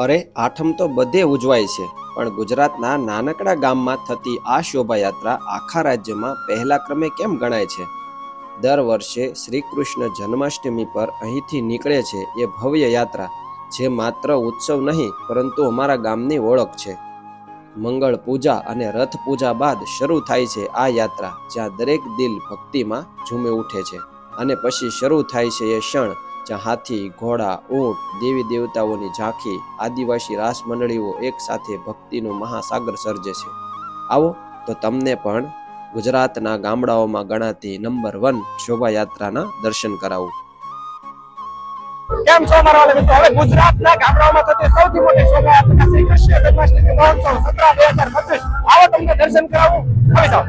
અરે, આઠમ તો બધે ઉજવાય છે, પણ ગુજરાતના નાનકડા ગામમાં થતી આ શોભાયાત્રા આખા રાજ્યમાં પહેલા ક્રમે કેમ ગણાય છે? દર વર્ષે શ્રી કૃષ્ણ જન્માષ્ટમી પર અહીંથી નીકળે છે એ ભવ્ય યાત્રા, જે માત્ર ઉત્સવ નહીં, પરંતુ અમારા ગામની ઓળખ છે. મંગળ પૂજા અને રથ પૂજા બાદ શરૂ થાય છે આ યાત્રા, જ્યાં દરેક દિલ ભક્તિમાં ઝૂમી ઉઠે છે અને પછી શરૂ થાય છે એ ક્ષણ જ્યાં હાથી, ઘોડા, ઊંટ, દેવી દેવતાઓની ઝાંખી, આદિવાસી રાસ મંડળીઓ એક સાથે ભક્તિનું મહાસાગર સર્જે છે. આવો, તો તમને પણ ગુજરાતના ગામડાઓમાં ગણાતી નંબર વન શોભાયાત્રાના દર્શન કરાવું. કેમ છો મારા મિત્રો? હવે ગુજરાતના ગામડાઓમાં થતી સૌથી મોટી શોભાયાત્રા શ્રી કૃષ્ણ જન્માષ્ટમી મહોત્સવ સત્રા બે હજાર પચીસ. આવો તમને દર્શન કરાવું. આવી જાઓ.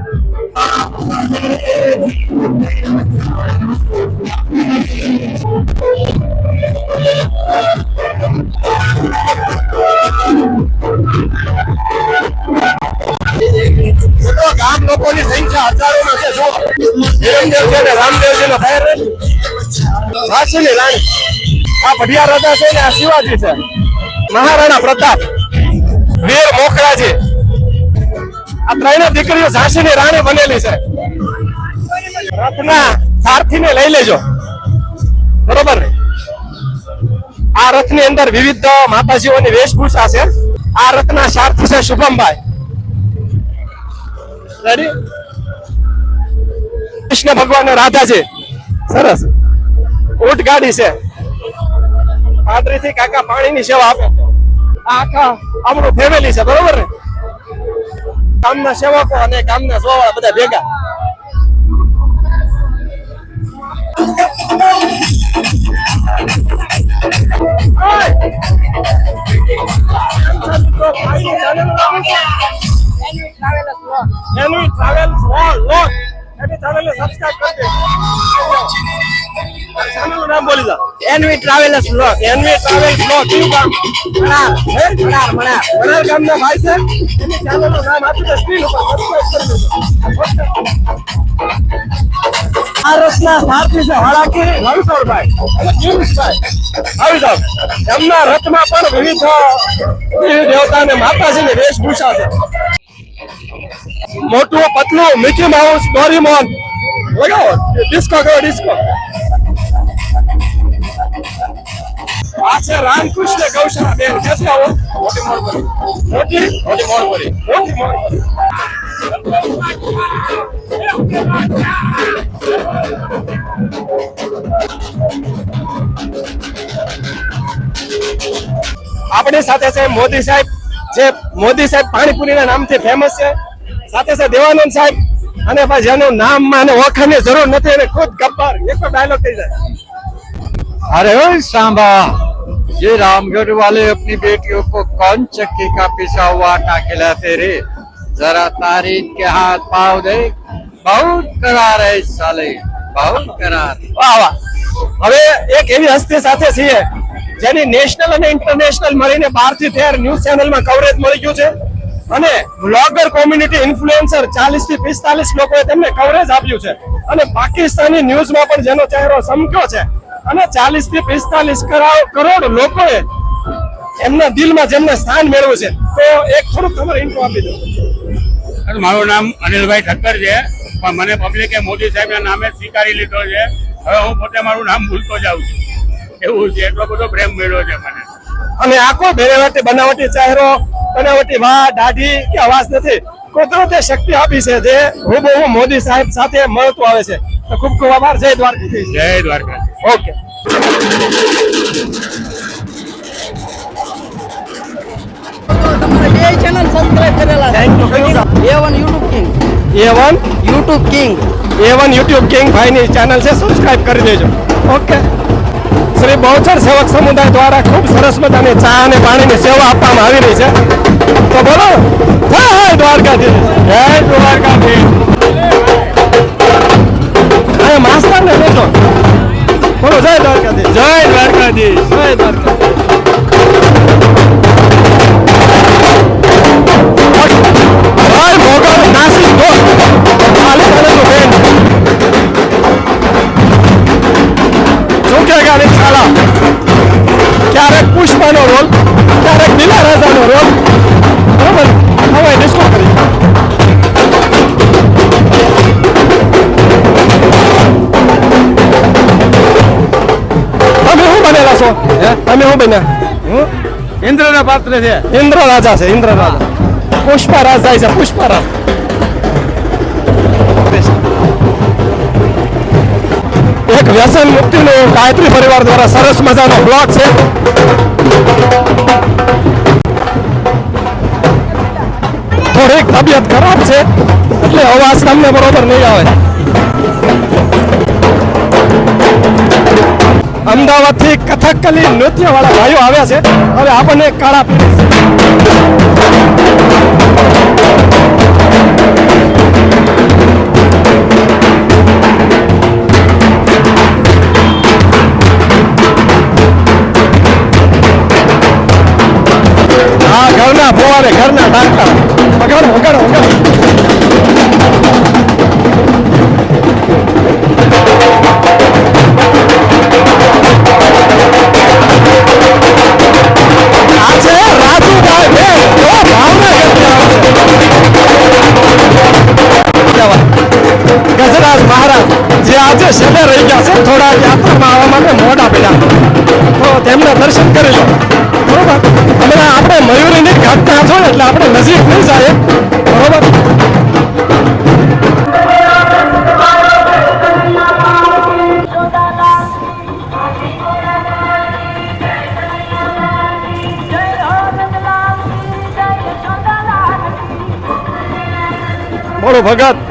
આ રાજા છે ને દીકરીઓ રાણી બનેલી છે. રથના સારથીને લઈ લેજો. બરોબર? ને આ રથની અંદર વિવિધ માતાજીઓની વેશભૂષા છે. આ રથના સારથી છે શુભમભાઈ. રેડી કૃષ્ણ ભગવાન રાધાજી. સરસ. ઊંટ ગાડી છે. પાદરીથી કાકા પાણીની સેવા આપે. આખા આપણું ફેમિલી છે બરોબર ને? ગામના સેવકો અને ગામના સોવાળા બધા ભેગા. એની ટ્રાવેલ લોક એની ટ્રાવેલ સબસ્ક્રાઇબ કરી નામ બોલી દો એનવી ટ્રાવેલર્સ છે? પણ વિવિધ દેવી દેવતા અને માતાજીની વેશભૂષા છે. મોટું, પતલું મિકી માઉસ ડોરીમોન લગાવો ડિસ્કો કરો ડિસ્કો આ છે રામકૃષ્ણ ગૌશાળા બેન કે છે આવો. મોટી મોડપુરી મોટી? મોટી મોડપુરી મોટી મોડપુરી આપણી સાથે છે મોદી સાહેબ. જે મોદી સાહેબ પાણીપુરીના નામથી ફેમસ છે. સાથે છે દેવાનંદ સાહેબ. અને ભાઈ જેનું નામ મને ઓળખાણની જરૂર નથી અને ખુદ ગબ્બર. એક ડાયલોગ થઈ જાય. અરે સાંભા ये रामगढ़ वाले अपनी बेटियों को कौन चक्की का पिसा हुआ आटा खिलाते रे जरा तारीख के हाथ पाव दे बहुत करार है इस साले बहुत करार વાહ વાહ હવે એક એવી હસ્તી સાથે છીએ જેની નેશનલ અને ઇન્ટરનેશનલ મળીને બાર થી તેર ન્યૂઝ ચેનલમાં કવરેજ મળી ગયું છે અને બ્લોગર કોમ્યુનિટી ઇન્ફ્લુએન્સર ચાલીસ થી પિસ્તાલીસ લોકોએ તેમને કવરેજ આપ્યું છે અને પાકિસ્તાની ન્યૂઝમાં પણ જેનો ચહેરો ચમક્યો છે અને ચાલીસથી પિસ્તાલીસ કરોડ લોકોએ એમના દિલમાં જેમને સ્થાન મેળવ્યું છે તો એક થોડુંક તમારે ઇન્ટો આપી દો. મારું નામ અનિલભાઈ ઠક્કર છે પણ મને પબ્લિકે મોદી સાહેબના નામે સ્વીકારી લીધો છે. હવે હું પોતે મારું નામ ભૂલતો જાઉં છું. એવું છે એટલો બધો પ્રેમ મળ્યો છે મને. અને આખો ભેરેવટી બનાવટી ચહેરો બનાવટી વા દાઢી કે અવાજ નથી. કુદરતે શક્તિ આપી છે જે હું મોદી સાહેબ સાથે મળતું આવે છે. તો ખૂબ ખૂબ આભાર. જય દ્વારકા જય દ્વારકા ઓકે બે ચેનલ સબસ્ક્રાઇબ કરેલા થેન્ક યુ કયું ગામ? A one YouTube King A1 YouTube King A1 YouTube King ભાઈની ચેનલ છે સબસ્ક્રાઇબ કરી દેજો. ઓકે શ્રી બહુચર સેવક સમુદાય દ્વારા ખૂબ સરસ મજાની ચા અને પાણીની સેવા આપવામાં આવી રહી છે. તો બોલો જય દ્વારકાધીશ. જય દ્વારકાધીશ. અને જય દ્વારકાધીશ. જય દ્વારકાધીશ. જય દ્વારકાધીશ. ક્યારેક પુષ્પાનો રોલ ક્યારેક લીલા રાજાનો રોગ શું બન્યા ઇન્દ્રના પાત્ર છે. ઇન્દ્ર રાજા છે ઇન્દ્ર રાજા. પુષ્પા રાજા છે પુષ્પરાજ. એક વ્યસન મુક્તિનું ગાયત્રી પરિવાર દ્વારા સરસ મજાનો બ્લોગ છે. થોડીક તબિયત ખરાબ છે એટલે અવાજ તમને બરોબર નહીં આવે. અમદાવાદથી કથકલી નૃત્ય વાળા ભાઈઓ આવ્યા છે. હવે આપણને કાળા ઘરના ફોવારે ઘરના ડાક્ટર. વગાડો વગાડો વગાડો. આજે છેલ્લે રહી ગયા છે. થોડા યાત્રામાં આવવા માટે મોડા પડ્યા. તો તેમને દર્શન કરી લો બરોબર? હમણાં આપણે મયુરીની ઘટના છો એટલે આપણે નજીક નહીં જાય બરોબર? ભગત.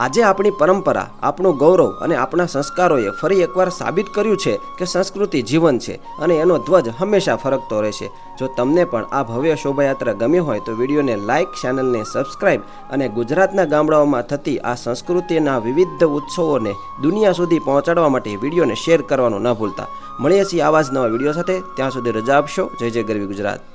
આજે આપણી પરંપરા, આપણું ગૌરવ અને આપણા સંસ્કારોએ ફરી એકવાર સાબિત કર્યું છે કે સંસ્કૃતિ જીવન છે અને એનો ધ્વજ હંમેશા ફરકતો રહેશે જો તમને પણ આ ભવ્ય શોભાયાત્રા ગમી હોય તો વિડીયોને લાઇક, ચેનલને સબસ્ક્રાઇબ અને ગુજરાતના ગામડાઓમાં થતી આ સંસ્કૃતિના વિવિધ ઉત્સવોને દુનિયા સુધી પહોંચાડવા માટે વિડીયોને શેર કરવાનું ન ભૂલતા. મળીએ છીએ આવા જ નવા વીડિયો સાથે. ત્યાં સુધી રજા આપશો. જય જય ગરવી ગુજરાત.